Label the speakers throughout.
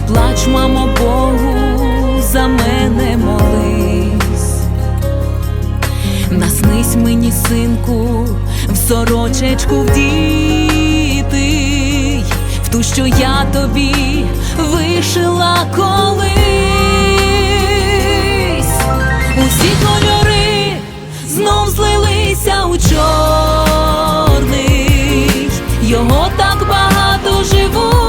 Speaker 1: плач, мамо, Богу, за мене молись. Наснись мені, синку, в сорочечку вдіти, в ту, що я тобі вишила колись. Усі кольори знов злилися у чорний, його так багато живу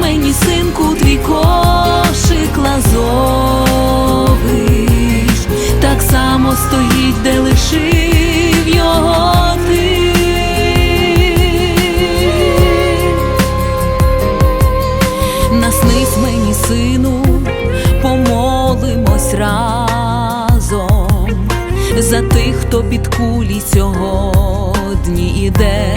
Speaker 1: Мені, синку, твій кошик лазовий, так само стоїть, де лишив його ти. Наснись мені, сину, помолимось разом за тих, хто під кулі сьогодні іде.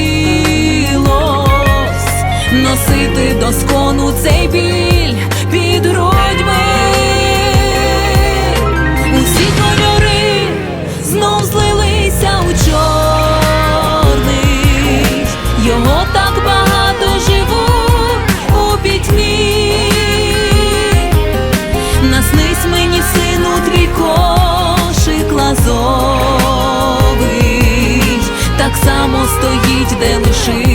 Speaker 1: носити доскону цей біль під грудьми. Усі кольори знов злилися у чорний, його так багато живу у пітьмі. Наснись мені, сину, твій кошик лазовий, так само стоїть, де лишив